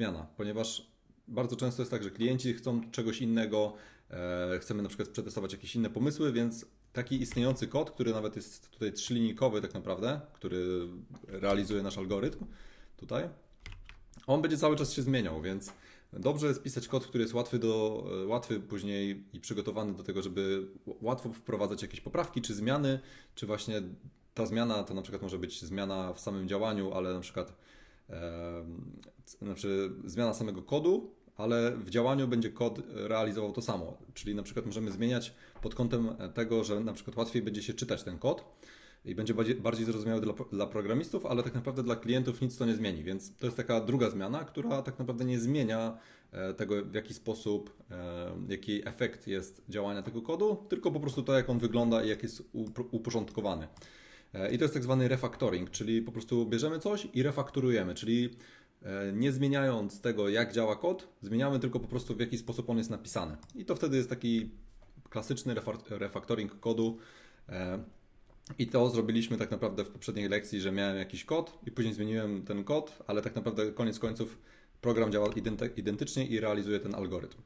zmiana, ponieważ bardzo często jest tak, że klienci chcą czegoś innego, e, chcemy na przykład przetestować jakieś inne pomysły, więc taki istniejący kod, który nawet jest tutaj trzylinijkowy tak naprawdę, który realizuje nasz algorytm tutaj, on będzie cały czas się zmieniał, więc dobrze jest pisać kod, który jest łatwy, do, łatwy później i przygotowany do tego, żeby łatwo wprowadzać jakieś poprawki czy zmiany, czy właśnie ta zmiana to na przykład może być zmiana w samym działaniu, ale na przykład e, znaczy zmiana samego kodu, ale w działaniu będzie kod realizował to samo. Czyli na przykład możemy zmieniać pod kątem tego, że na przykład łatwiej będzie się czytać ten kod i będzie bardziej, zrozumiały dla, dla programistów, ale tak naprawdę dla klientów nic to nie zmieni. Więc to jest taka druga zmiana, która tak naprawdę nie zmienia e, tego, w jaki sposób, e, jaki efekt jest działania tego kodu, tylko po prostu to, jak on wygląda i jak jest uporządkowany. E, I to jest tak zwany refactoring, czyli po prostu bierzemy coś i refakturujemy, czyli nie zmieniając tego, jak działa kod, zmieniamy tylko po prostu w jaki sposób on jest napisany. I to wtedy jest taki klasyczny refa- refactoring kodu. e, I to zrobiliśmy tak naprawdę w poprzedniej lekcji, że miałem jakiś kod i później zmieniłem ten kod, ale tak naprawdę koniec końców program działa identy- identycznie i realizuje ten algorytm.